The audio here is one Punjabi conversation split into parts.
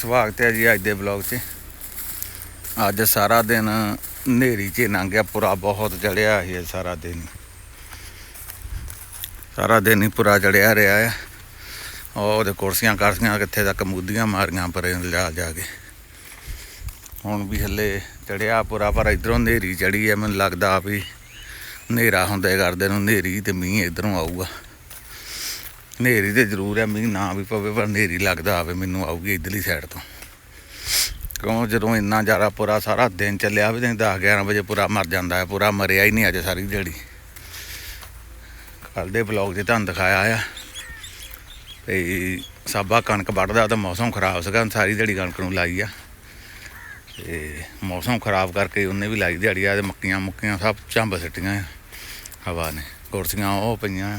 ਸਵਾਗਤ ਹੈ ਜੀ ਅੱਜ ਦੇ ਬਲੌਗ 'ਚ। ਅੱਜ ਸਾਰਾ ਦਿਨ ਹਨੇਰੀ 'ਚ ਲੰਘਿਆ, ਪੂਰਾ ਬਹੁਤ ਚੜਿਆ ਸੀ ਸਾਰਾ ਦਿਨ। ਸਾਰਾ ਦਿਨ ਹੀ ਪੂਰਾ ਚੜਿਆ ਰਿਹਾ ਹੈ। ਉਹਦੇ ਕੁਰਸੀਆਂ ਕਰਸੀਆਂ ਕਿੱਥੇ ਤੱਕ ਮੁੱਦੀਆਂ ਮਾਰੀਆਂ ਪਰੇ ਲਿਆ ਜਾ ਕੇ। ਹੁਣ ਵੀ ਹੱਲੇ ਚੜਿਆ ਪੂਰਾ, ਪਰ ਇਧਰੋਂ ਹਨੇਰੀ ਚੜੀ ਹੈ, ਮੈਨੂੰ ਲੱਗਦਾ ਵੀ ਹਨੇਰਾ ਹੁੰਦੇ ਕਰਦੇ ਨੂੰ ਹਨੇਰੀ ਤੇ ਮੀਂਹ ਇਧਰੋਂ ਆਊਗਾ। ਹਨੇਰੀ ਤੇ ਜ਼ਰੂਰ ਹੈ, ਮੀਂਹ ਨਾ ਵੀ ਪਵੇ, ਪਰ ਹਨੇਰੀ ਲੱਗਦਾ ਆਵੇ, ਮੈਨੂੰ ਆਊਗੀ ਇਧਰਲੀ ਸਾਈਡ ਤੋਂ। ਕਿਉਂ? ਜਦੋਂ ਇੰਨਾ ਜ਼ਿਆਦਾ ਪੂਰਾ ਸਾਰਾ ਦਿਨ ਚੱਲਿਆ ਵੀ ਨਹੀਂ 10 11 ਵਜੇ ਪੂਰਾ ਮਰ ਜਾਂਦਾ ਹੈ, ਪੂਰਾ ਮਰਿਆ ਹੀ ਨਹੀਂ ਅੱਜ ਸਾਰੀ ਦਿਹਾੜੀ। ਕੱਲ ਦੇ ਬਲੌਗ 'ਚ ਤੁਹਾਨੂੰ ਦਿਖਾਇਆ ਆ ਤੇ ਸਾਬਾ ਕਣਕ ਵੱਢਦਾ ਤਾਂ ਮੌਸਮ ਖਰਾਬ ਸੀਗਾ ਸਾਰੀ ਦਿਹਾੜੀ ਕਣਕ ਨੂੰ ਲਾਈ ਆ। ਤੇ ਮੌਸਮ ਖਰਾਬ ਕਰਕੇ ਉਹਨੇ ਵੀ ਲਾਈ ਦਿਹਾੜੀ ਆ ਤੇ ਮੱਕੀਆਂ ਮੁੱਕੀਆਂ ਸਭ ਝੰਬ ਸਿੱਟੀਆਂ ਆ, ਹਵਾ ਨੇ। ਕੁਰਸੀਆਂ ਉਹ ਪਈਆਂ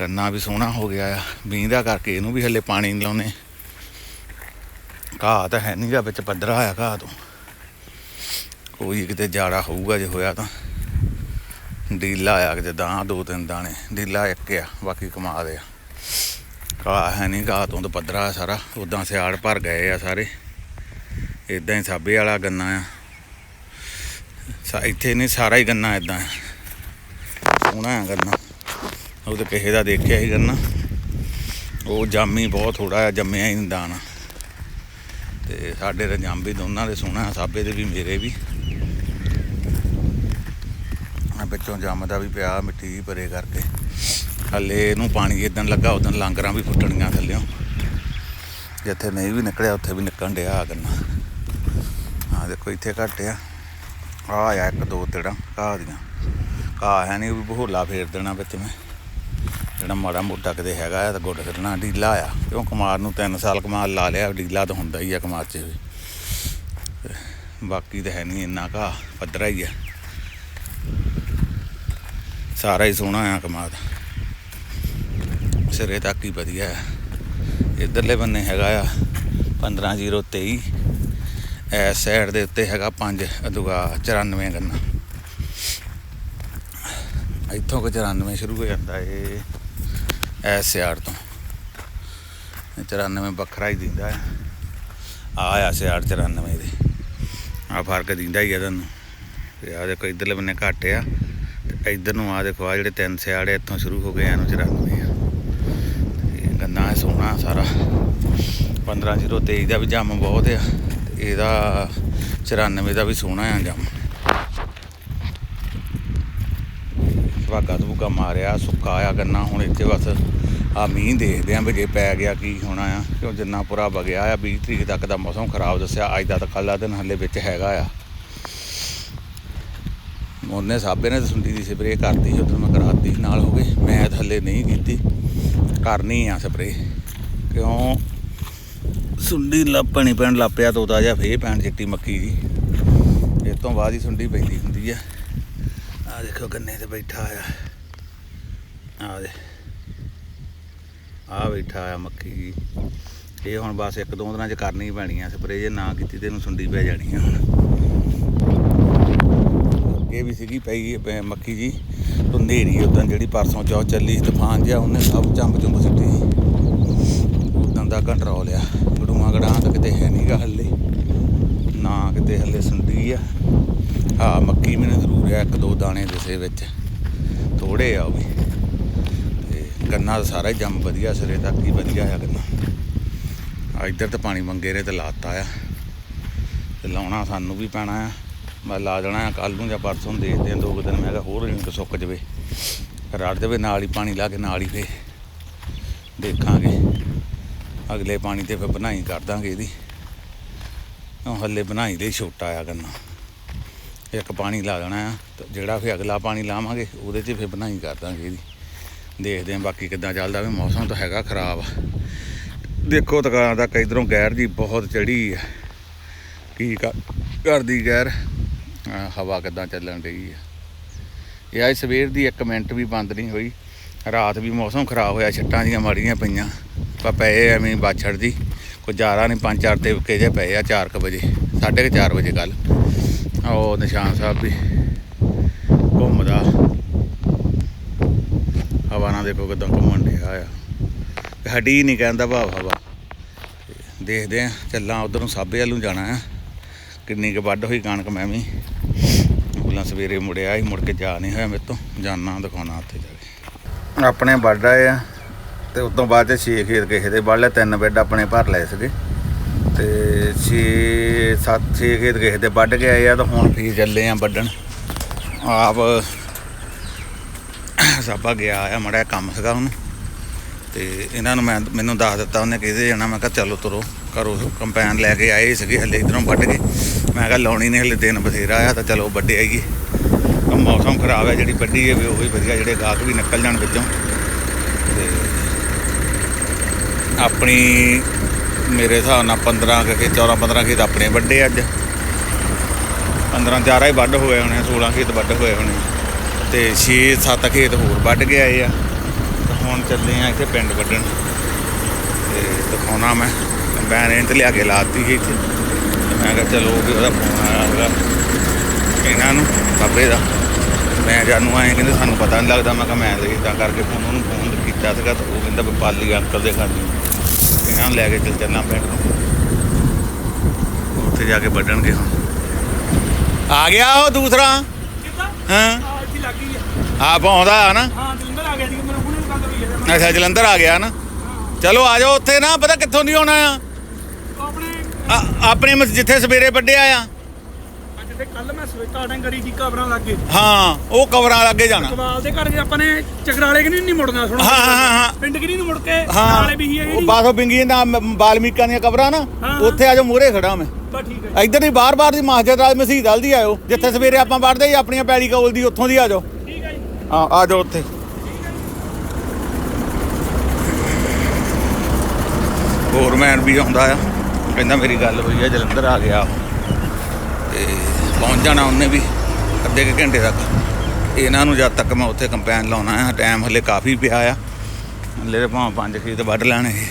ਗੰਨਾ ਵੀ ਸੋਹਣਾ ਹੋ ਗਿਆ ਆ। ਮੀਂਹ ਦਾ ਕਰਕੇ ਇਹਨੂੰ ਵੀ ਹੱਲੇ ਪਾਣੀ ਨਹੀਂ ਲਾਉਨੇ ਘਾਹ ਤਾਂ ਹੈ ਨਹੀਂ ਨਹੀਂਗਾ ਵਿੱਚ ਪੱਧਰਾ ਆ ਘਾਹ ਤੋਂ। ਕੋਈ ਕਿਤੇ ਜਾੜਾ ਹੋਊਗਾ ਜੇ ਹੋਇਆ ਤਾਂ। ਡੀਲਾ ਆ ਕਿਤੇ ਦਾਂ ਦੋ ਤਿੰਨ ਦਾਣੇ। ਡੀਲਾ ਇੱਕ ਆ, ਬਾਕੀ ਕਮਾ ਦੇ ਆ। ਘਾਹ ਹੈ ਨਹੀਂ ਘਾਹ ਤੋਂ ਤਾਂ ਪੱਧਰਾ ਆ ਸਾਰਾ। ਉਦਾਂ ਸਿਆੜ ਭਰ ਗਏ ਆ ਸਾਰੇ। ਇਦਾਂ ਹੀ ਸਾਬੇ ਵਾਲਾ ਗੰਨਾ ਆ। ਸਾ, ਇੱਥੇ ਨਹੀਂ ਸਾਰਾ ਹੀ ਗੰਨਾ ਇਦਾਂ ਸੋਹਣਾ ਆ ਗੰਨਾ। ਉਹ ਤੇ ਕਿਸੇ ਦਾ ਦੇਖਿਆ ਹੀ ਗੰਨਾ ਉਹ ਜਾਮੀ ਬਹੁਤ ਥੋੜਾ ਆ ਜੰਮਿਆ ਹੀ ਹੁੰਦਾ ਦਾਣਾ ਤੇ ਸਾਡੇ ਤਾਂ ਜਾਮ ਵੀ ਦੋਨਾਂ ਦੇ ਸੋਹਣਾ, ਸਾਬੇ ਦੇ ਵੀ, ਮੇਰੇ ਵੀ। ਆ ਵਿੱਚੋਂ ਜੰਮਦਾ ਵੀ ਪਿਆ ਮਿੱਟੀ ਜਿਹੀ ਭਰੇ ਕਰਕੇ। ਹੱਲੇ ਇਹਨੂੰ ਪਾਣੀ ਜਿੱਦਣ ਲੱਗਾ, ਉਦੋਂ ਲਾਂਗਰਾਂ ਵੀ ਫੁੱਟਣੀਆਂ ਥੱਲਿਓਂ। ਜਿੱਥੇ ਨਹੀਂ ਵੀ ਨਿਕਲਿਆ, ਉੱਥੇ ਵੀ ਨਿਕਲਣ ਡਿਆ ਆ ਗੰਨਾ ਆ ਦੇਖੋ, ਇੱਥੇ ਘੱਟ ਆ। ਆ ਆ ਇੱਕ, ਦੋ ਤੇੜਾ, ਘਾਹ ਦੀਆਂ। ਘਾਹ ਹੈ ਨਹੀਂ ਉਹ ਵੀ ਬਹੋਲਾ ਫੇਰ ਦੇਣਾ ਵਿੱਚ ਮੈਂ। ਜਿਹੜਾ ਮਾੜਾ ਮੋਟਾ ਕਿਤੇ ਹੈਗਾ ਆ ਤਾਂ ਗੁੱਡ ਕੱਢਣਾ ਢੀਲਾ ਆ। ਕਿਉਂ ਕੁਮਾਰ ਨੂੰ 3 ਸਾਲ ਕਮਾਲ ਲਾ ਲਿਆ, ਢੀਲਾ ਤਾਂ ਹੁੰਦਾ ਹੀ ਆ ਕੁਮਾਰ 'ਚ। ਵੀ ਬਾਕੀ ਤਾਂ ਹੈ ਨਹੀਂ ਇੰਨਾ ਘਾਹ ਪੱਧਰਾ ਹੀ ਆ। ਸਾਰਾ ਹੀ ਸੋਹਣਾ ਆ ਕਮਾਦ ਸਿਰੇ ਤੱਕ ਹੀ ਵਧੀਆ ਆ। ਇਧਰਲੇ ਬੰਨੇ ਹੈਗਾ ਆ 15023 ਐਸ ਸਾਈਡ ਦੇ ਉੱਤੇ ਹੈਗਾ 5 ਅਦੂਗਾ 94 ਗੰਨਾ। ਇੱਥੋਂ ਕੋ 94 ਸ਼ੁਰੂ ਹੋ ਜਾਂਦਾ ਏ। ਐਸ ਸਿਆੜ ਤੋਂ। ਇਹ 94 ਵੱਖਰਾ ਹੀ ਦਿੰਦਾ ਆ ਆ ਆ ਸਿਆੜ 94 ਦੇ। ਆ ਫ਼ਰਕ ਦਿੰਦਾ ਹੀ ਆ ਤੁਹਾਨੂੰ। ਤੇ ਆ ਦੇਖੋ, ਇਧਰਲੇ ਬੰਨੇ ਘੱਟ ਆ। ਤੇ ਇਧਰ ਨੂੰ ਆ ਦੇਖੋ, ਆ ਜਿਹੜੇ ਤਿੰਨ ਸਿਆੜ ਇੱਥੋਂ ਸ਼ੁਰੂ ਹੋ ਗਏ ਆ ਨੂੰ 94 ਆ। ਤੇ ਗੰਨਾ ਹੈ ਸੋਹਣਾ ਸਾਰਾ। 15023 ਦਾ ਵੀ ਜੰਮ ਬਹੁਤ ਆ। ਇਹਦਾ 94 ਦਾ ਵੀ ਸੋਹਣਾ ਆ ਜੰਮ। ਧਾਗਾ ਧੂਗਾ ਮਾਰਿਆ ਸੁੱਕਾ ਆ ਗੰਨਾ ਹੁਣ ਇੱਥੇ ਬਸ ਆ ਮੀਂਹ ਦੇਖਦੇ ਆਂ ਵੀ ਜੇ ਪੈ ਗਿਆ ਕੀ ਹੋਣਾ ਆ। ਕਿਉਂ ਜਿੰਨਾ ਪੂਰਾ ਵਗਿਆ ਆ 20 ਤਰੀਕ ਤੱਕ ਦਾ ਮੌਸਮ ਖਰਾਬ ਦੱਸਿਆ ਅੱਜ ਦਾ ਤਾਂ ਕੱਲ੍ਹ ਦਿਨ ਹੱਲੇ ਵਿੱਚ ਹੈਗਾ ਆ। ਉਹਨੇ ਸਾਬੇ ਨੇ ਤਾਂ ਸੁੰਡੀ ਦੀ ਸਪਰੇਅ ਕਰਤੀ ਸੀ ਉਦੋਂ ਮੈਂ ਕਰਾਤੀ ਸੀ, ਨਾਲ ਹੋ ਗਏ ਮੈਂ ਤਾਂ ਹੱਲੇ ਨਹੀਂ ਕੀਤੀ ਕਰਨੀ ਆ ਸਪਰੇਅ। ਕਿਉਂ? ਸੁੰਡੀ ਲੱਪਣੀ ਪੈਣ ਲੱਪਿਆ ਤੋਤਾ ਜਿਹਾ ਫੇਰ ਪੈਣ ਚਿੱਟੀ ਮੱਕੀ ਦੀ। ਇਸ ਤੋਂ ਬਾਅਦ ਹੀ ਸੁੰਡੀ ਪੈਂਦੀ ਹੁੰਦੀ ਆ। ਆ ਦੇਖੋ ਗੰਨੇ ਤੇ ਬੈਠਾ ਆ ਆ ਦੇ। ਆ ਬੈਠਾ ਆ ਮੱਕੀ। ਜੀ ਇਹ ਹੁਣ ਬਸ ਇੱਕ ਦੋ ਦਿਨਾਂ ਚ ਕਰਨੀ ਪੈਣੀ ਆ ਸਪਰੇਅ ਜੇ ਨਾ ਕੀਤੀ ਤੇ ਇਹਨੂੰ ਸੁੰਡੀ ਪੈ ਜਾਣੀ ਆ ਅੱਗੇ ਵੀ ਸੀਗੀ ਪਈ ਮੱਕੀ ਜੀ। ਤੋਂ ਨੇਰੀ ਉਦੋਂ ਜਿਹੜੀ ਪਰਸੋਂ ਚੌ ਚੱਲੀ ਤੂਫਾਨ ਜਿਹਾ, ਉਹਨੇ ਸਭ ਚੰਬ ਚੁੰਬ ਸਿੱਟੀ ਉਦੋਂ ਦਾ ਕੰਟਰੋਲ ਆ। ਗੜੂਆਂ ਗੜਾਂ ਤਾਂ ਕਿਤੇ ਹੈ ਨਹੀਂਗਾ ਹੱਲੇ। ਨਾ ਕਿਤੇ ਹੱਲੇ ਸੁੰਡੀ ਆ। ਹਾਂ ਮੱਕੀ ਮੈਨੂੰ ਜ਼ਰੂਰ ਆ, ਇੱਕ ਦੋ ਦਾਣੇ ਦਿਸੇ ਵਿੱਚ। ਥੋੜੇ ਆ ਉਹ ਵੀ। ਤੇ ਗੰਨਾ ਤਾਂ ਸਾਰਾ ਹੀ ਜੰਮ ਵਧੀਆ, ਸਿਰੇ ਤੱਕ ਹੀ ਵਧੀਆ ਆ ਗੰਨਾ ਆ ਇੱਧਰ ਤਾਂ ਪਾਣੀ ਮੰਗੇ ਰੇ ਤੇ ਲਾਤਾ ਆ। ਤੇ ਲਾਉਣਾ ਸਾਨੂੰ ਵੀ ਪੈਣਾ ਆ। ਮੈਂ ਲਾ ਦੇਣਾ ਆ ਕੱਲ ਨੂੰ ਜਾਂ ਪਰਸੋਂ ਦੇਖਦੇ ਆ, ਦੋ ਕੁ ਦਿਨ ਮੈਂ ਕਿਹਾ ਹੋਰ ਰਿੰਕ ਸੁੱਕ ਜਵੇ। ਰੜ ਦੇਵੇ, ਨਾਲ ਹੀ ਪਾਣੀ ਲਾ ਕੇ ਨਾਲ ਹੀ ਫੇ ਦੇਖਾਂਗੇ। ਅਗਲੇ ਪਾਣੀ ਤੇ ਫਿਰ ਬਣਾਈ ਕਰ ਦਾਂਗੇ ਇਹਦੀ। ਉਹ ਹੱਲੇ ਬਣਾਈ ਦੇ ਛੋਟਾ ਆ ਗੰਨਾ ਇੱਕ ਪਾਣੀ ਲਾ ਦੇਣਾ ਆ, ਤੇ ਜਿਹੜਾ ਫਿਰ ਅਗਲਾ ਪਾਣੀ ਲਾਵਾਂਗੇ, ਉਹਦੇ 'ਚ ਫਿਰ ਬਣਾਈ ਕਰ ਦਾਂਗੇ ਇਹਦੀ। ਦੇਖਦੇ ਆਂ ਬਾਕੀ ਕਿੱਦਾਂ ਚੱਲਦਾ ਵੀ, ਮੌਸਮ ਤਾਂ ਹੈਗਾ ਖਰਾਬ। ਦੇਖੋ ਦੁਕਾਨ ਦਾ ਇਧਰੋਂ ਗੈਰ ਜੀ ਬਹੁਤ ਚੜੀ ਆ। ਕੀ ਕਰ- ਕਰਦੀ ਗੈਰ ਹਵਾ ਕਿੱਦਾਂ ਚੱਲਣ ਰਹੀ ਆ। ਇਹ ਅੱਜ ਸਵੇਰ ਦੀ ਇੱਕ ਮਿੰਟ ਵੀ ਬੰਦ ਨਹੀਂ ਹੋਈ। ਰਾਤ ਵੀ ਮੌਸਮ ਖਰਾਬ ਹੋਇਆ ਛੱਟਾਂ ਦੀਆਂ ਮਾੜੀਆਂ ਪਈਆਂ। ਪਰ ਪਏ ਐਵੇਂ ਹੀ ਬਾਛੜ ਦੀ ਕੋਈ ਜ਼ਿਆਦਾ ਨਹੀਂ, ਪੰਜ ਚਾਰ ਤੇ ਜੇ ਪਏ ਆ 4 ਵਜੇ 4:30 ਵਜੇ ਕੱਲ ਉਹ ਨਿਸ਼ਾਨ ਸਾਹਿਬ ਵੀ ਘੁੰਮਦਾ। ਹਵਾ ਨਾਲ ਦੇਖੋ ਕਿਦਾਂ ਘੁੰਮਣ ਡਿਆ ਆ। ਹਟੀ ਨਹੀਂ ਕਹਿੰਦਾ ਭਾਵ ਹਵਾ। ਦੇਖਦੇ ਆ ਚੱਲਾਂ ਉਧਰ ਨੂੰ ਸਾਬੇ ਵੱਲ ਨੂੰ ਜਾਣਾ ਆ। ਕਿੰਨੀ ਕੁ ਵੱਢ ਹੋਈ ਕਣਕ ਮੈਂ ਵੀ। ਪਹਿਲਾਂ ਸਵੇਰੇ ਮੁੜਿਆ ਸੀ ਮੁੜ ਕੇ ਜਾ ਨਹੀਂ ਹੋਇਆ ਮੇਰੇ ਤੋਂ। ਜਾਣਾ ਦਿਖਾਉਣਾ ਉੱਥੇ ਜਾ ਕੇ। ਆਪਣੇ ਵੱਢ ਆਏ ਆ, ਤੇ ਉਸ ਤੋਂ ਬਾਅਦ ਚ ਛੇ ਖੇਤ ਕਿਸੇ ਦੇ ਵੱਢ ਲਏ, ਤਿੰਨ ਬੈੱਡ ਆਪਣੇ ਭਰ ਲਏ ਸੀਗੇ। ਤੇ 6 7 6 ਖੇਤ ਕਿਸੇ ਦੇ ਵੱਢ ਕੇ ਆਏ ਆ ਤਾਂ ਹੁਣ ਫੇਰ ਚੱਲੇ ਆ ਵੱਢਣ। ਆਪ ਸਾਬਾ ਗਿਆ ਆ, ਮੜਾ ਕੰਮ ਸੀਗਾ ਉਹਨੂੰ ਤੇ ਇਹਨਾਂ ਨੂੰ ਮੈਂ ਮੈਨੂੰ ਦੱਸ ਦਿੱਤਾ, ਉਹਨੇ ਕਿਹਦੇ ਜਾਣਾ, ਮੈਂ ਕਿਹਾ ਚਲੋ ਤੁਰੋ ਘਰੋਂ ਕੰਪੈਨ ਲੈ ਕੇ ਆਏ ਸੀਗੇ ਹਲੇ ਇਧਰੋਂ ਵੱਢ ਕੇ। ਮੈਂ ਕਿਹਾ ਲਾਉਣੀ ਨੇ ਹਲੇ ਦਿਨ ਬਥੇਰਾ ਆ, ਤਾਂ ਚਲੋ ਵੱਢੇ ਆਈਏ। ਤਾਂ ਮੌਸਮ ਖਰਾਬ ਹੈ ਜਿਹੜੀ ਵੱਢੀ ਹੈ ਵੀ ਉਹ ਹੀ ਵਧੀਆ, ਜਿਹੜੇ ਗਾਹਕ ਵੀ ਨਿਕਲ ਜਾਣ ਵਿੱਚੋਂ। ਤੇ ਆਪਣੀ ਮੇਰੇ ਹਿਸਾਬ ਨਾਲ 15 ਕੁ ਖੇਤ 14 15 ਖੇਤ ਆਪਣੇ ਵੱਡੇ ਅੱਜ। 15 ਚਾਰਾ ਹੀ ਵੱਢ ਹੋਏ ਹੋਣੇ 16 ਖੇਤ ਵੱਢ ਹੋਏ ਹੋਣੇ। ਤੇ 6 7 ਖੇਤ ਹੋਰ ਵੱਢ ਕੇ ਆਏ ਆ। ਹੁਣ ਚੱਲੇ ਆ ਇੱਥੇ ਪਿੰਡ ਵੱਢਣ। ਤੇ ਦਿਖਾਉਣਾ ਮੈਂ। ਕੰਬਾਈਨ ਇਹਨਾਂ ਤੇ ਲਿਆ ਕੇ ਲਾਤੀ ਸੀ ਇੱਥੇ। ਮੈਂ ਕਿਹਾ ਚਲੋ ਵੀ ਉਹਦਾ ਫੋਨ ਆਇਆ ਹੈਗਾ ਇਹਨਾਂ ਨੂੰ, ਬਾਬੇ ਦਾ। ਮੈਂ ਜਾਨੂੰ ਆਏ ਕਹਿੰਦੇ ਸਾਨੂੰ ਪਤਾ ਨਹੀਂ ਲੱਗਦਾ। ਮੈਂ ਕਿਹਾ ਮੈਂ ਤੇ ਕਰਕੇ ਫੋਨ ਉਹਨੂੰ ਫੋਨ ਕੀਤਾ ਸੀਗਾ ਤਾਂ ਉਹ ਕਹਿੰਦਾ ਵੀ ਪਾਲੀ ਅੰਕਲ ਦੇ ਘਰ ਨੂੰ ਲੈ ਕੇ ਚੱਲ ਚੱਲਣਾ ਨੂੰ। ਉੱਥੇ ਜਾ ਕੇ ਵੱਢਣਗੇ ਹੁਣ। ਆ ਗਿਆ ਉਹ ਦੂਸਰਾ? ਹਾਂ? ਆ ਇੱਥੇ ਲੱਗ ਗਈ ਆ। ਨਾ? ਹਾਂ ਜਲੰਧਰ ਆ ਗਿਆ ਜੀ ਮੈਨੂੰ ਹੁਣੇ ਅੱਛਾ ਜਲੰਧਰ ਆ ਗਿਆ ਨਾ? ਚਲੋ ਆ ਜਾਓ ਉੱਥੇ ਨਾ ਪਤਾ ਕਿੱਥੋਂ ਦੀ ਆਉਣਾ ਆ? ਆਪਣੇ ਆਪਣੇ ਜਿੱਥੇ ਸਵੇਰੇ ਵੱਢਿਆ ਆ। ਤੇ ਕੱਲ ਮੈਂ ਸਵੇਤਾ ਡੰਗ ਕਰੀ ਸੀ ਕਬਰਾਂ ਲੱਗੇ। ਹਾਂ ਉਹ ਕਵਰਾਂ ਲੱਗੇ ਜਾਣਾ। ਕਵਾਲ ਦੇ ਘਰ ਜੇ ਆਪਾਂ ਨੇ ਚਕਰਾਲੇ ਕਿ ਨਹੀਂ ਮੁੜਨਾ ਸੁਣੋ। ਹਾਂ, ਹਾਂ, ਹਾਂ। ਪਿੰਡ ਕਿ ਨਹੀਂ ਮੁੜ ਕੇ ਹਾਂ। ਨਾਲੇ ਵੀ ਹੀ ਹੈ ਉਹ ਜਿਹੜੀ ਬਾਸੋ ਬਿੰਗੀ ਦਾ ਬਾਲਮੀਕਾਂ ਦੀਆਂ ਕਬਰਾਂ ਨਾ ਹਾਂ। ਉੱਥੇ ਆ ਜਾਓ ਮੂਹਰੇ ਖੜਾ ਮੈਂ। ਬਸ ਠੀਕ ਹੈ ਇੱਧਰ ਦੀ ਬਾਰ-ਬਾਰ ਦੀ ਮਸਜਿਦ ਆ ਮਸਜਿਦ ਵੱਲ ਦੀ ਆਇਓ ਜਿੱਥੇ ਸਵੇਰੇ ਆਪਾਂ ਵੱਢਦੇ ਸੀ ਆਪਣੀਆਂ ਪੈਲੀ ਕੋਲ ਦੀ ਉੱਥੋਂ ਦੀ ਆ ਜਾਓ। ਠੀਕ ਹੈ ਜੀ। ਆ ਆ ਜਾਓ ਉੱਥੇ। ਹੋਰ ਮੈਨ ਵੀ ਆਉਂਦਾ ਆ। ਕਹਿੰਦਾ ਮੇਰੀ ਗੱਲ ਹੋਈ ਆ ਜਲੰਧਰ ਆ ਗਿਆ। ਉਹ। ਤੇ ਪਹੁੰਚ ਜਾਣਾ ਉਹਨੇ ਵੀ, ਅੱਧੇ ਕੁ ਘੰਟੇ ਤੱਕ। ਇਹਨਾਂ ਨੂੰ ਜਦ ਤੱਕ ਮੈਂ ਉੱਥੇ ਕੰਪੈਨ ਲਾਉਣਾ ਆ ਟਾਈਮ ਹਲੇ ਕਾਫੀ ਪਿਆ ਆ। ਹਲੇ ਤਾਂ ਭਾਵੇਂ ਪੰਜ ਖੇਤ ਵੱਢ ਲੈਣੇ ਸੀ।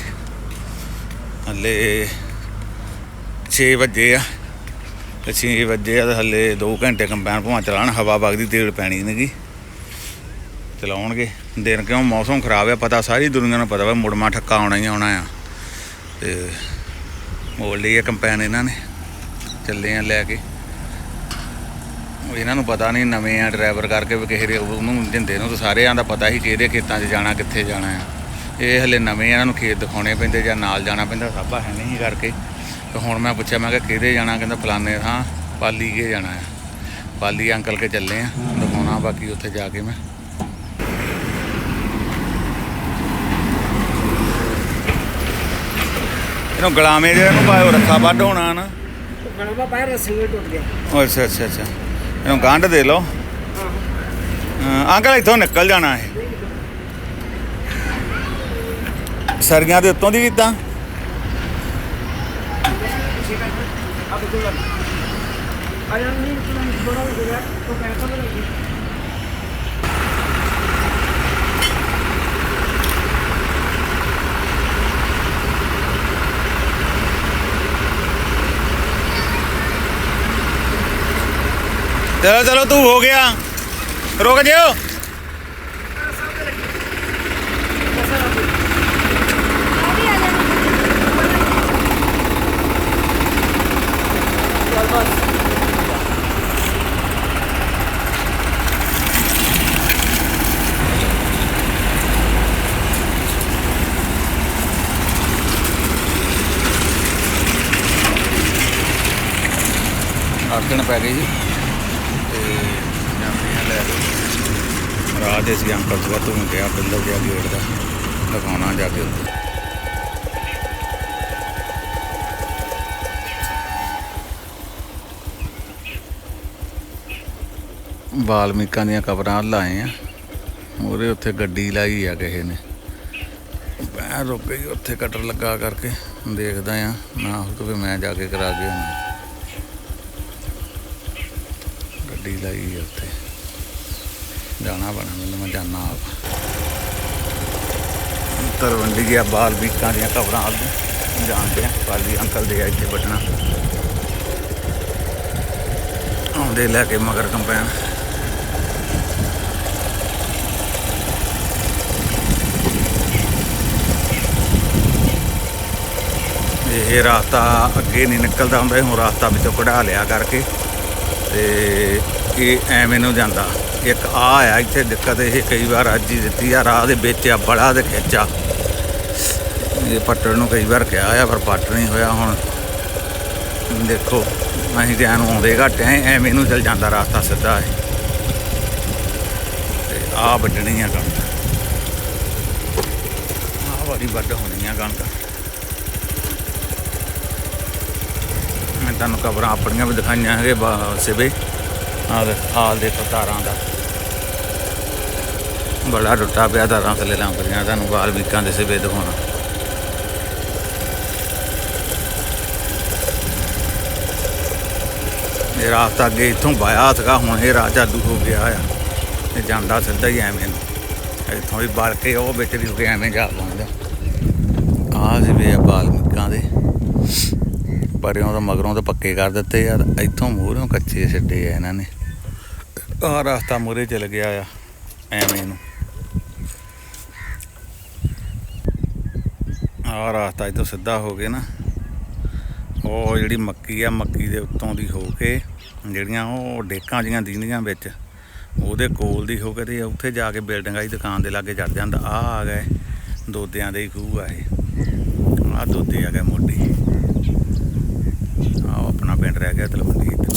ਹਲੇ 6 ਵਜੇ ਆ। ਤੇ 6 ਵਜੇ ਆ ਤੇ ਹਲੇ 2 ਘੰਟੇ ਕੰਪੈਨ ਭਾਵੇਂ ਚਲਾਣ ਹਵਾ ਵਗਦੀ, ਤੇਲ ਪੈਣੀ ਨਹੀਂਗੀ ਚਲਾਉਣਗੇ। ਦਿਨ ਕਿਉਂ ਮੌਸਮ ਖਰਾਬ ਆ, ਪਤਾ ਸਾਰੀ ਦੁਨੀਆ ਨੂੰ ਪਤਾ ਵਾ, ਮੁੜਮਾ ਠੱਕਾ ਆਉਣਾ ਹੀ ਆਉਣਾ ਆ। ਤੇ ਮੋੜ ਲਈ ਹੈ ਕੰਪੈਨ ਇਹਨਾਂ ਨੇ। ਚੱਲੇ ਆ ਲੈ ਕੇ। ਇਹਨਾਂ ਨੂੰ ਪਤਾ ਨਹੀਂ ਨਵੇਂ ਆ ਡਰਾਈਵਰ ਕਰਕੇ ਵੀ ਕਿਸੇ ਦੇ ਉਹਨੂੰ ਜਿੰਦੇ ਨੂੰ ਤਾਂ ਸਾਰਿਆਂ ਦਾ ਪਤਾ ਹੀ ਕਿਹਦੇ ਖੇਤਾਂ 'ਚ ਜਾਣਾ ਕਿੱਥੇ ਜਾਣਾ ਆ। ਇਹ ਹਲੇ ਨਵੇਂ ਆ, ਇਹਨਾਂ ਨੂੰ ਖੇਤ ਦਿਖਾਉਣੇ ਪੈਂਦੇ ਜਾਂ ਨਾਲ ਜਾਣਾ ਪੈਂਦਾ ਸਾਬਾ ਹੈ ਨਹੀਂ ਕਰਕੇ। ਤੇ ਹੁਣ ਮੈਂ ਪੁੱਛਿਆ ਮੈਂ ਕਿਹਾ ਕਿਹਦੇ ਜਾਣਾ ਕਹਿੰਦਾ ਫਲਾਣੇ ਥਾਂ ਪਾਲੀ ਕੇ ਜਾਣਾ ਆ। ਪਾਲੀ ਅੰਕਲ ਕੇ ਚੱਲੇ ਆ ਦਿਖਾਉਣਾ ਬਾਕੀ ਉੱਥੇ ਜਾ ਕੇ ਮੈਂ। ਇਹਨੂੰ ਗਲਾਮੇ ਜਿਹੜੇ ਨੂੰ ਪਾਇਓ ਰੱਖਾ ਵੱਢ ਹੋਣਾ ਨਾ। ਗਲਵਾ ਪਾਇਆ ਰਸੀ ਟੁੱਟ ਗਿਆ। ਅੱਛਾ ਅੱਛਾ ਅੱਛਾ। ਇਹਨੂੰ ਗੰਢ ਦੇ ਲਓ। ਅੰਕਲ, ਇੱਥੋਂ ਨਿਕਲ ਜਾਣਾ ਇਹ। ਸਰੀਆਂ ਦੇ ਉੱਤੋਂ ਦੀ ਕੀਤਾ ਆ ਬਿਲਕੁਲ ਲੱਗ ਆ ਬੜਾ ਹੋ ਗਿਆ तो ਪੈਸਾ ਤਾਂ। ਚਲੋ ਚਲੋ ਤੂੰ ਹੋ ਗਿਆ। ਰੁਕ ਜਿਓ। ਆਖਣ ਪੈ ਗਈ ਜੀ ਤੇ ਜਾਂਦੇ ਆ ਲੈ ਕੇ ਅਸੀਂ ਦੇ ਸੀ ਅੰਕਲ ਸਵਾ ਤੋਂ ਗਿਆ ਬਿੰਦਰ ਜਿਹਾ ਗੇਟ ਦਾ। ਦਿਖਾਉਣਾ ਜਾ ਕੇ ਉੱਥੇ। ਵਾਲਮੀਕਾਂ ਦੀਆਂ ਕਬਰਾਂ ਲਾਏ ਆ। ਉਹਦੇ ਉੱਥੇ ਗੱਡੀ ਲਾਈ ਆ ਕਿਸੇ ਨੇ। ਮੈਂ ਰੁਕ ਗਈ ਉੱਥੇ ਕਟਰ ਲੱਗਾ ਕਰਕੇ, ਦੇਖਦਾ ਆ, ਨਾ ਹੋ ਮੈਂ ਜਾ ਕੇ ਕਰਾ ਕੇ ਗੱਡੀ ਲਾਈ ਆ ਉੱਥੇ। ਜਾਣਾ ਬਣਾ ਮੈਨੂੰ ਮੈਂ ਜਾਣਾ ਆਪ। ਤਰਵੰਡੀ ਗਿਆ ਬਾਲ ਬੀਕਾਂ ਦੀਆਂ ਖਬਰਾਂ ਆਲ ਜਾਣਦੇ ਆ ਪਾਲੀ ਅੰਕਲ ਦੇ ਆ ਇੱਥੇ ਬਟਣਾ ਆਉਂਦੇ ਲੈ ਕੇ ਮਗਰ ਕੰਪੈਨ। ਇਹ ਰਾਸਤਾ ਅੱਗੇ ਨਹੀਂ ਨਿਕਲਦਾ ਹੁੰਦਾ ਹੁਣ ਰਾਸਤਾ ਵਿੱਚੋਂ ਕਢਾ ਲਿਆ ਕਰਕੇ। ਤੇ ਇਹ ਐਵੇਂ ਨੂੰ ਜਾਂਦਾ। ਇੱਕ ਆ ਆ ਇੱਥੇ ਦਿੱਕਤ ਇਹ ਕਈ ਵਾਰ ਅੱਜ ਹੀ ਦਿੱਤੀ ਆ, ਰਾਹ ਦੇ ਵਿੱਚ ਆ, ਬੜਾ ਤੇ ਖਿੱਚਾ ਇਹ ਪੱਟਣ ਨੂੰ ਕਈ ਵਾਰ ਕਿਹਾ ਆ, ਪਰ ਪੱਟ ਨਹੀਂ ਹੋਇਆ ਹੁਣ। ਦੇਖੋ, ਅਸੀਂ ਤੇ ਨੂੰ ਆਉਂਦੇ ਘੱਟ ਐ, ਐਵੇਂ ਨੂੰ ਚਲ ਜਾਂਦਾ ਰਾਸਤਾ ਸਿੱਧਾ ਹੈ ਤੇ ਆ ਵੱਢਣੀ ਆ ਕਣਕ। ਆ ਵਾਰੀ ਵੱਢ ਹੋਣੀ ਆ ਕਣਕ। ਮੈਂ ਤੁਹਾਨੂੰ ਕਬਰਾਂ ਆਪਣੀਆਂ ਵੀ ਦਿਖਾਈਆਂ ਹੈਗੇ, ਬਾ- ਸਿਵੇ। ਆ ਹਾਲ ਦੇ ਤਾਰਾਂ ਦਾ। ਬੜਾ ਟੁੱਟਾ ਪਿਆ ਤਾਰਾਂ ਥੱਲੇ ਲੰਬਰੀਆਂ ਤੁਹਾਨੂੰ ਵਾਲਮੀਕਾਂ ਦੇ ਸਿਵੇ ਦਿਖਾਉਣਾ। ਇਹ ਰਾਸਤਾ ਅੱਗੇ ਇੱਥੋਂ ਵਾਇਆ ਸੀਗਾ ਹੁਣ ਇਹ ਰਾਹ ਚਾਲੂ ਹੋ ਗਿਆ ਆ। ਤੇ ਜਾਂਦਾ ਸਿੱਧਾ ਹੀ ਐਵੇਂ ਨੂੰ। ਇੱਥੋਂ ਵੀ ਵੜ ਕੇ ਉਹ ਵਿੱਚ ਦੀ ਹੋ ਕੇ ਐਵੇਂ ਜਾ ਪਹੁੰਚਦਾ ਆਹ ਜਿਵੇਂ ਆ ਬਾਲਮਿਕਾਂ ਦੇ। ਪਰਿਓਂ ਤਾਂ ਮਗਰੋਂ ਤਾਂ ਪੱਕੇ ਕਰ ਦਿੱਤੇ ਯਾਰ, ਇੱਥੋਂ ਮੂਹਰੋਂ ਕੱਚੇ ਛੱਡੇ ਆ ਇਹਨਾਂ ਨੇ। ਆਹ ਰਸਤਾ ਮੂਹਰੇ ਚਲ ਗਿਆ ਆ, ਐਵੇਂ ਨੂੰ। ਆਹ ਰਾਸਤਾ ਇੱਥੋਂ ਸਿੱਧਾ ਹੋ ਕੇ ਨਾ, ਉਹ ਜਿਹੜੀ ਮੱਕੀ ਆ, ਮੱਕੀ ਦੇ ਉੱਤੋਂ ਦੀ ਹੋ ਕੇ, ਜਿਹੜੀਆਂ ਉਹ ਡੇਕਾਂ ਜੀਆਂ ਦੀਂਦੀਆਂ ਵਿੱਚ, ਉਹਦੇ ਕੋਲ ਦੀ ਹੋ ਕੇ ਤੇ ਉੱਥੇ ਜਾ ਕੇ ਬਿਲਡਿੰਗ ਆਈ ਦੁਕਾਨ ਦੇ ਲਾਗੇ ਚੜ ਜਾਂਦਾ। ਆ ਆ ਗਏ ਦੋਦਿਆਂ ਦੇ ਹੀ ਖੂਹ ਆ ਇਹ। ਆ ਦੋਦੇ ਆ ਗਏ ਮੋਢੀ। ਆ ਆਪਣਾ ਪਿੰਡ ਰਹਿ ਗਿਆ ਤਲਵੰਡੀ ਇੱਧਰ।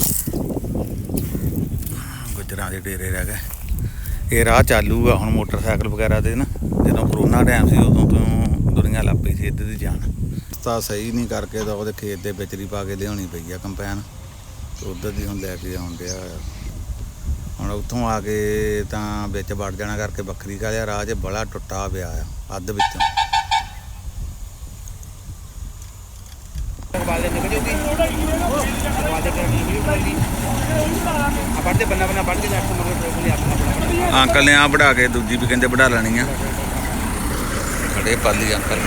ਗੁੱਜਰਾਂ ਦੇ ਡੇਰੇ ਰਹਿ ਗਏ। ਇਹ ਰਾਹ ਚਾਲੂ ਆ ਹੁਣ ਮੋਟਰਸਾਈਕਲ ਵਗੈਰਾ ਦੇ ਨਾ, ਜਦੋਂ ਕਰੋਨਾ ਟਾਈਮ ਸੀ ਉਦੋਂ ਤੋਂ ਲੱਗ ਪਈ ਸੀ ਇੱਧਰ ਦੀ ਜਾਣ ਤਾਂ ਸਹੀ ਨਹੀਂ ਕਰਕੇ ਤਾਂ ਉਹਦੇ ਖੇਤ ਦੇ ਵਿੱਚ ਹੀ ਪਾ ਕੇ ਲਿਆਉਣੀ ਪਈ ਆ ਕੰਪੈਨ। ਤੇ ਉਧਰ ਦੀ ਹੁਣ ਲੈ ਕੇ ਆਉਣ ਡਿਆ। ਆ। ਹੁਣ ਉੱਥੋਂ ਆ ਕੇ ਤਾਂ ਵਿੱਚ ਵੜ ਜਾਣਾ ਕਰਕੇ ਵੱਖਰੀ ਕਾਲਿਆ ਰਾਹ 'ਚ ਬੜਾ ਟੁੱਟਾ ਪਿਆ ਆ ਅੱਧ ਵਿੱਚੋਂ। ਅਖਬਾਰ ਦੇ ਨਿਕਲ ਜੂਗੀ। ਅਖਬਾਰ ਦੇ ਕਰਨੀ ਵੀ ਪੜਦੀ ਆ ਪੜਦੇ ਬੰਨਾ ਬੰਨਾ ਪੜ ਕੇ ਜੱਟ ਮਗਰ ਟੋਕ ਲਿਆ ਆਪਣਾ। ਆਪਣਾ ਅੰਕਲ ਨੇ ਆ ਵੜਾ ਕੇ ਦੂਜੀ ਵੀ ਕਹਿੰਦੇ ਵੜਾ ਲੈਣੀ ਆ। ਖੜੇ ਪਾਲੀ ਅੰਕਲ।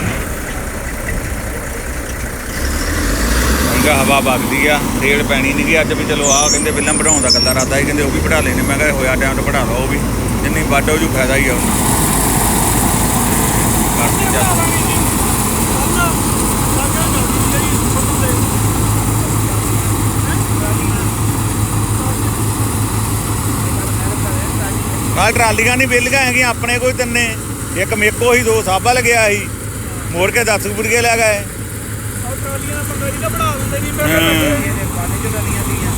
ਅੰਗਾ ਹਵਾ ਵਗਦੀ ਆ, ਰੇਲ ਪੈਣੀ ਨਹੀਂ ਗਈ ਅੱਜ ਵੀ ਚਲੋ ਆ ਕਹਿੰਦੇ ਫਿਲਮ ਬਣਾਉਣ ਦਾ ਕੱਲਾ ਰਾਦਾ ਹੀ ਕਹਿੰਦੇ ਉਹ ਵੀ ਵੜਾ ਲੈਣੇ ਮੈਂ ਕਿਹਾ ਹੋਇਆ ਟਾਈਮ ਤੇ ਵੜਾ ਲਓ ਉਹ ਵੀ। ਜਿੰਨੀ ਵੱਧ ਹੋ ਜੂ ਫਾਇਦਾ ਹੀ ਆ ਉਹਨਾਂ। ਬਾਕੀ ਚੱਲ ਆ ਟਰਾਲੀਆਂ ਨਹੀਂ ਵਿਹਲੀਆਂ ਹੈਗੀਆਂ ਆਪਣੇ ਕੋਈ ਤਿੰਨੇ। ਇੱਕ ਮੇਕੋ ਹੀ ਦੋ ਸਾਬਾ ਲੱਗਿਆ ਸੀ। ਮੋੜ ਕੇ 10 ਗੁੜਗੇ ਲੈ ਗਏ। ਟਰਾਲੀਆਂ ਪੰਗੜੀ ਦਾ ਬਣਾ ਦਿੰਦੇ ਨਹੀਂ ਹਮ। ਇਹਦੇ ਪਾਣੀ ਚ ਟਰਾਲੀਆਂ ਸੀਗੀਆਂ।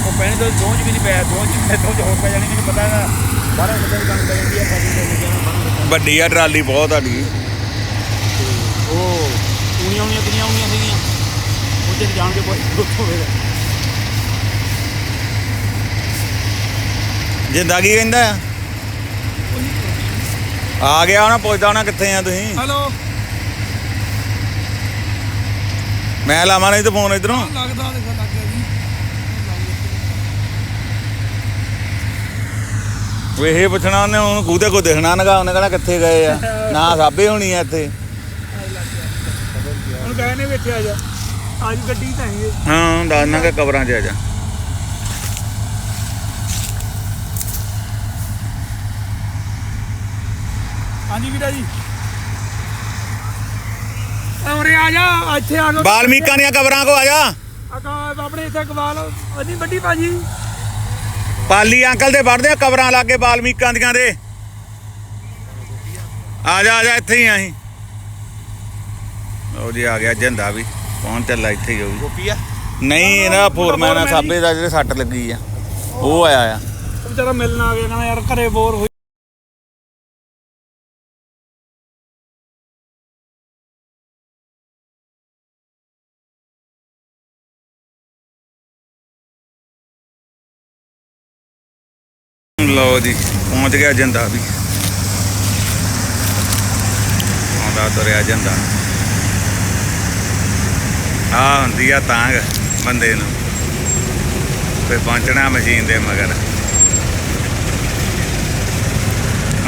ਉਹ ਪੈਣ ਤੋਂ ਦੋਂਜ ਵੀ ਨਹੀਂ ਪਿਆ ਦੋਂਜ ਮੈਂ ਦੋਂਜ ਹੋਰ ਪੈ ਜਾਣੀ ਮੈਨੂੰ ਪਤਾ ਹੈ ਬਾਹਰੋਂ ਕਿਤੇ ਵੀ ਕੰਮ ਪੈ ਜਾਂਦੀ ਦੇ ਨਾ ਬਾਹਰੋਂ ਵੱਡੀ ਆ ਟਰਾਲੀ ਬਹੁਤ ਆਡੀ ਉਹ ਉਣੀਆਂ ਉਣੀਆਂ ਕਿੰਨੀਆਂ ਉਣੀਆਂ ਸੀਗੀਆਂ। ਤੇ ਜਾਣ ਕੇ ਬਹੁਤ ਦੁੱਖ ਹੋਵੇਗਾ ਜਿੰਦਾ ਕੀ ਕਹਿੰਦਾ? ਆ? ਆ ਗਿਆ ਨਾ ਪੁੱਛਦਾ ਹੋਣਾ ਕਿੱਥੇ ਆ ਤੁਸੀਂ? ਹੈਲੋ ਮੈਂ ਲਾਵਾਂ ਨਹੀਂ ਤੇ ਫੋਨ ਇਧਰੋਂ। ਲੱਗਦਾ ਦੇਖੋ ਲੱਗ ਗਿਆ ਜੀ। ਇਹ ਪੁੱਛਣਾ ਉਹਨੇ ਉਹਨੂੰ ਕੂਦੇ ਕੋ ਦਿਖਣਾ ਨਗਾ ਉਹਨੇ ਕਹਿਣਾ ਕਿੱਥੇ ਗਏ ਆ। ਨਾ ਸਾਬੇ ਹੋਣੀ ਆ ਇੱਥੇ। ਹੁਣ ਗਏ ਨੇ ਵੇਖਿਆ ਜਾ। ਅੱਜ ਗੱਡੀ ਤਾਂ ਹੈ ਕਿ ਕਬਰਾਂ 'ਚ ਆ ਜਾ। ਹਾਂਜੀ ਵੀਰਾ ਜੀ। ਔਰੇ ਆ ਜਾ ਇੱਥੇ ਆ ਲੋ ਬਾਲਮੀਕਾਂ ਦੀਆਂ ਕਬਰਾਂ ਕੋ ਆ ਜਾ। ਆਕਾ ਆਪਣੇ ਇੱਥੇ ਕਵਾਲ ਅਜੀ ਵੱਡੀ ਭਾਜੀ। ਪਾਲੀ ਅੰਕਲ ਦੇ ਵੜਦੇ ਆ ਕਬਰਾਂ ਲਾਗੇ ਬਾਲਮੀਕਾਂ ਦੀਆਂ ਦੇ। ਆ ਜਾ ਆ ਜਾ ਇੱਥੇ ਹੀ ਆ ਅਸੀਂ। ਉਹ ਜੀ ਆ ਗਿਆ ਜਿੰਦਾ ਵੀ। ਪਹੁੰਚ ਚੱਲਾ ਇੱਥੇ ਹੀ ਹੋਊ? ਗੋਪੀ ਆ? ਨਹੀਂ ਇਹਦਾ ਫੋਰਮੈਨ ਆ ਸਾਬੇ ਦਾ ਜਿਹੜੇ ਸੱਟ ਲੱਗੀ ਆ ਉਹ ਆਇਆ ਆ। ਉਹ ਵਿਚਾਰਾ ਮਿਲਣ ਆ ਗਿਆ ਕਹਿੰਦਾ ਯਾਰ ਘਰੇ ਬੋਰ ਹੋਈ। ਲਓ ਜੀ ਪਹੁੰਚ ਗਿਆ ਜਿੰਦਾ ਵੀ। ਆਉਂਦਾ ਤੁਰਿਆ ਜਾਂਦਾ। ਆ ਹੁੰਦੀ ਆ ਤਾਂਗ ਬੰਦੇ ਨੂੰ। ਕੋਈ ਪਹੁੰਚਣਾ ਮਸ਼ੀਨ ਦੇ ਮਗਰ।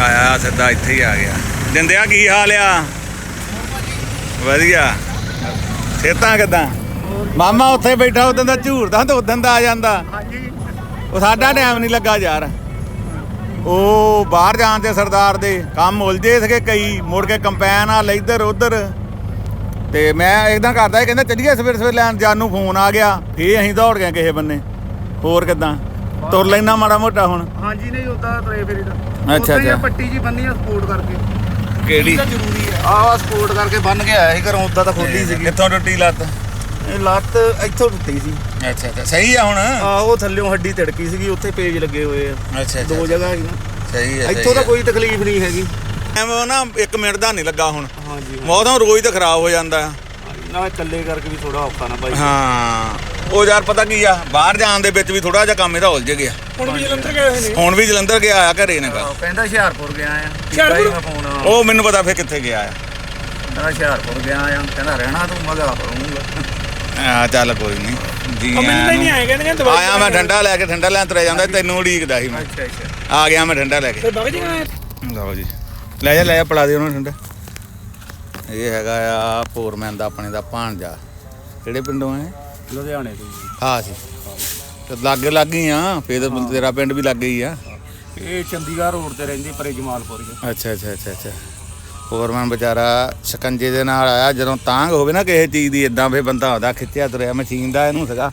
ਆਇਆ ਸਿੱਧਾ ਇੱਥੇ ਹੀ ਆ ਗਿਆ। ਜਿੰਦਿਆ ਕੀ ਹਾਲ ਆ? ਵਧੀਆ। ਸਿਹਤਾਂ ਕਿਦਾਂ? ਮਾਮਾ ਉੱਥੇ ਬੈਠਾ ਉਦੋਂ ਦਾ ਝੂਰਦਾ ਤੇ ਉਦੋਂ ਦਾ ਆ ਜਾਂਦਾ। ਹਾਂਜੀ। ਉਹ ਸਾਡਾ ਟਾਈਮ ਨਹੀਂ ਲੱਗਾ ਯਾਰ। ਉਹ ਬਾਹਰ ਜਾਣ ਤੇ ਸਰਦਾਰ ਦੇ ਕੰਮ ਉਲਝੇ ਸੀਗੇ ਕਈ ਮੁੜ ਕੇ ਕੰਪੈਨ ਆ ਲੈ ਇੱਧਰ ਉੱਧਰ। ਤੇ ਮੈਂ ਇੱਕਦਾਂ ਕਰਦਾ ਸੀ, ਕਹਿੰਦਾ ਚੱਲੀਏ ਸਵੇਰ ਸਵੇਰ ਲੈਣ ਜਾਣ ਨੂੰ ਫੋਨ ਆ ਗਿਆ। ਫੇਰ ਅਸੀਂ ਦੌੜ ਗਏ ਕਿਸੇ ਬੰਨੇ। ਹੋਰ ਕਿਦਾਂ? ਤੁਰ ਲੈਣਾ ਮਾੜਾ ਮੋਟਾ ਹੁਣ। ਹਾਂਜੀ ਨਹੀਂ ਉਦਾਂ ਤਰੇ ਫੇਰੀ ਦਾ। ਅੱਛਾ, ਅੱਛਾ। ਪੱਟੀ ਜੀ ਬੰਨੀ ਆ ਸਪੋਰਟ ਕਰਕੇ। ਕਿਹੜੀ? ਜ਼ਰੂਰੀ ਆ। ਆਹ ਸਪੋਰਟ ਕਰਕੇ ਬੰਨ ਕੇ ਆਇਆ ਸੀ ਘਰੋਂ ਉਦਾਂ ਤਾਂ ਖੋਲੀ ਸੀਗੀ। ਕਿੱਥੋਂ ਟੁੱਟੀ ਲੱਤ? ਇਹ ਲੱਤ ਇੱਥੋਂ ਟੁੱਟੀ ਸੀ। ਅੱਛਾ ਅੱਛਾ। ਸਹੀ ਆ ਹੁਣ? ਆ ਉਹ ਥੱਲਿਓਂ ਹੱਡੀ ਤਿੜਕੀ ਸੀਗੀ ਉੱਥੇ ਪੇਜ ਲੱਗੇ ਹੋਏ ਆ। ਅੱਛਾ ਦੋ ਜਗ੍ਹਾ ਹੈਗੀਆਂ ਸਹੀ ਹੈ ਇੱਥੋਂ ਤਾਂ ਕੋਈ ਤਕਲੀਫ ਨਹੀਂ ਹੈਗੀ। ਐਵੇਂ ਨਾ 1 ਮਿੰਟ ਦਾ ਨਹੀਂ ਲੱਗਾ ਹੁਣ। ਹਾਂਜੀ ਮੌਸਮ ਰੋਜ਼ ਤਾਂ ਖਰਾਬ ਹੋ ਜਾਂਦਾ। ਆ ਨਾ ਇਕੱਲੇ ਕਰਕੇ ਵੀ ਥੋੜਾ ਔਖਾ ਨਾ ਬਾਈ। ਹਾਂ। ਉਹ ਯਾਰ ਪਤਾ ਕੀ ਆ ਬਾਹਰ ਜਾਣ ਦੇ ਵਿੱਚ ਵੀ ਥੋੜਾ ਜਿਹਾ ਕੰਮ ਇਹਦਾ ਉਲਝ ਗਿਆ। ਹੁਣ ਵੀ ਜਲੰਧਰ ਗਏ ਹੋਏ ਨੇ? ਹੁਣ ਵੀ ਜਲੰਧਰ ਗਿਆ ਆ ਘਰੇ ਨੇ ਗਾ। ਕਹਿੰਦਾ ਹੁਸ਼ਿਆਰਪੁਰ ਗਿਆ ਆ। ਹੁਸ਼ਿਆਰਪੁਰ? ਮੈਂ ਫੋਨ ਉਹ ਮੈਨੂੰ ਪਤਾ ਫੇਰ ਕਿੱਥੇ ਗਿਆ ਆ। ਕਹਿੰਦਾ ਹੁਸ਼ਿਆਰਪੁਰ ਗਿਆ ਆ। ਕਹਿੰਦਾ ਰਹਿਣਾ ਤੂੰ ਮਗਾ ਕਰੂੰਗਾ ਆ ਚੱਲ ਕੋਈ ਨਹੀਂ ਜੀ ਆਇਆਂ ਨੂੰ। ਆਏ ਕਹਿੰਦੇ ਆਇਆ ਮੈਂ ਠੰਡਾ ਲੈ ਕੇ ਠੰਡਾ ਲੈਣ ਤੁਰਿਆ ਜਾਂਦਾ ਤੈਨੂੰ ਉਡੀਕਦਾ ਸੀ ਮੈਂ। ਅੱਛਾ ਅੱਛਾ। ਆ ਗਿਆ ਮੈਂ ਠੰਡਾ ਲੈ ਕੇ। ਬਗ ਜੀ ਲਓ ਜੀ। ਲੈ ਜਾ ਲੈ ਜਾ ਪੜਾ ਦੇ ਉਹਨੂੰ ਠੰਡਾ। ਇਹ ਹੈਗਾ ਆ ਫੋਰਮੈਨ ਦਾ ਆਪਣੇ ਦਾ ਭਾਣਜਾ। ਕਿਹੜੇ ਪਿੰਡੋਂ ਹੈ? ਲੁਧਿਆਣੇ ਤੋਂ। ਹਾਂ ਸੀ ਤੇ ਲਾਗੇ ਲੱਗੀ ਆ ਫੇਰ ਤੇਰਾ ਪਿੰਡ ਵੀ ਲੱਗੇ ਹੀ ਆ। ਇਹ ਚੰਡੀਗੜ੍ਹ ਰੋਡ ਤੇ ਰਹਿੰਦੀ ਪਰੇ ਜਮਾਲਪੁਰ ਚ। ਅੱਛਾ ਅੱਛਾ ਅੱਛਾ ਅੱਛਾ। ਫੋਰਮੈਨ ਵਿਚਾਰਾ ਸ਼ਿਕੰਜੇ ਦੇ ਨਾਲ ਆਇਆ ਜਦੋਂ ਤਾਂਗ ਹੋਵੇ ਨਾ ਕਿਸੇ ਚੀਜ਼ ਦੀ ਇਦਾਂ ਫੇ ਬੰਦਾ ਆਉਂਦਾ ਖਿੱਚਿਆ ਤੁਰਿਆ ਮਸ਼ੀਨ ਦਾ ਇਹਨੂੰ ਸੀਗਾ।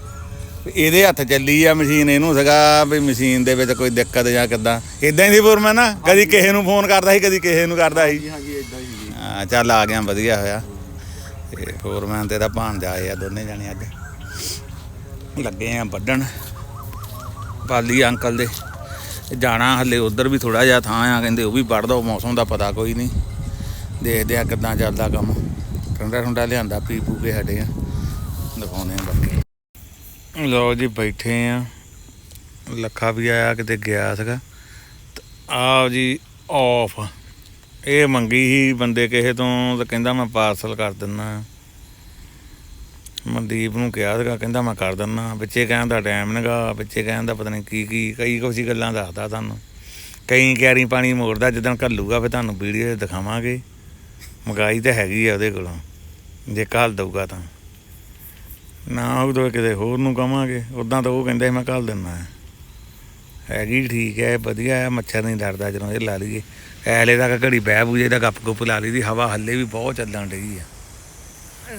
ਇਹਦੇ ਹੱਥ ਚੱਲੀ ਆ ਮਸ਼ੀਨ ਇਹਨੂੰ ਸੀਗਾ ਵੀ ਮਸ਼ੀਨ ਦੇ ਵਿੱਚ ਕੋਈ ਦਿੱਕਤ ਜਾਂ ਕਿੱਦਾਂ। ਇਦਾਂ ਹੀ ਸੀ ਫੋਰਮੈਨ ਨਾ? ਕਦੀ ਕਿਸੇ ਨੂੰ ਫੋਨ ਕਰਦਾ ਸੀ ਕਦੀ ਕਿਸੇ ਨੂੰ ਕਰਦਾ ਸੀ। ਹਾਂਜੀ ਇਦਾਂ ਹੀ ਹਾਂ ਚੱਲ ਆ ਗਿਆ ਵਧੀਆ ਹੋਇਆ। ਤੇ ਫੋਰਮੈਨ ਤੇ ਭਾਣਜਾ ਆਏ ਆ ਦੋਨੇ ਜਾਣੇ ਅੱਜ ਲੱਗੇ ਆ ਵੱਢਣ। ਪਾਲੀ ਅੰਕਲ ਦੇ। ਜਾਣਾ ਹੱਲੇ ਉਧਰ ਵੀ ਥੋੜਾ ਜਿਹਾ ਥਾਂ ਆ ਕਹਿੰਦੇ ਉਹ ਵੀ ਵੱਢ ਦੋ ਮੌਸਮ ਦਾ ਪਤਾ ਕੋਈ ਨਹੀਂ। ਦੇਖਦੇ ਆ ਕਿੱਦਾਂ ਚੱਲਦਾ ਕੰਮ। ਠੰਡਾ ਠੰਡਾ ਲਿਆਂਦਾ ਪੀ ਪੂ ਕੇ ਹਟੇ ਆ। ਦਿਖਾਉਣੇ ਲਓ ਜੀ ਬੈਠੇ ਆ। ਲੱਖਾ ਵੀ ਆਇਆ, ਕਿਤੇ ਗਿਆ ਸੀਗਾ। ਆਓ ਜੀ ਆਫ ਇਹ ਮੰਗੀ ਸੀ ਬੰਦੇ ਕਿਸੇ ਤੋਂ, ਤਾਂ ਕਹਿੰਦਾ ਮੈਂ ਪਾਰਸਲ ਕਰ ਦਿੰਦਾ ਮਨਦੀਪ ਨੂੰ ਕਿਹਾ ਸੀਗਾ, ਕਹਿੰਦਾ ਮੈਂ ਕਰ ਦਿੰਦਾ ਵਿੱਚੇ ਕਹਿਣ ਦਾ ਟਾਈਮ ਨਗਾ, ਵਿੱਚੇ ਕਹਿਣ ਦਾ ਪਤਾ ਨਹੀਂ ਕੀ ਕੀ, ਕਈ ਕੁਛ ਗੱਲਾਂ ਦੱਸਦਾ ਤੁਹਾਨੂੰ। ਕਈ ਕਿਆਰੀ ਪਾਣੀ ਮੋੜਦਾ ਜਦੋਂ ਘੱਲੂਗਾ ਫਿਰ ਤੁਹਾਨੂੰ ਵੀਡੀਓ ਦਿਖਾਵਾਂਗੇ। ਮਗਾਈ ਤਾਂ ਹੈਗੀ ਆ ਉਹਦੇ ਕੋਲੋਂ। ਜੇ ਘੱਲ ਦਊਗਾ ਤਾਂ। ਨਾ ਉਹ ਤਾਂ ਕਿਤੇ ਹੋਰ ਨੂੰ ਕਵਾਂਗੇ ਉਦਾਂ ਤਾਂ ਉਹ ਕਹਿੰਦੇ ਸੀ, ਮੈਂ ਘੱਲ ਦਿੰਦਾ ਹੈਗੀ ਠੀਕ ਹੈ, ਵਧੀਆ ਹੈ, ਮੱਛਰ ਨਹੀਂ ਡਰਦਾ, ਜਦੋਂ ਇਹ ਲਾ ਲਈਏ। ਐਲੇ ਤੱਕ ਘੜੀ ਬਹਿ ਬੂਜੇ ਦਾ ਗੱਪ ਗੁੱਪ ਲਾ ਲਈ ਦੀ ਹਵਾ ਹੱਲੇ ਵੀ ਬਹੁਤ ਚੱਲਣ ਡਈ ਆ।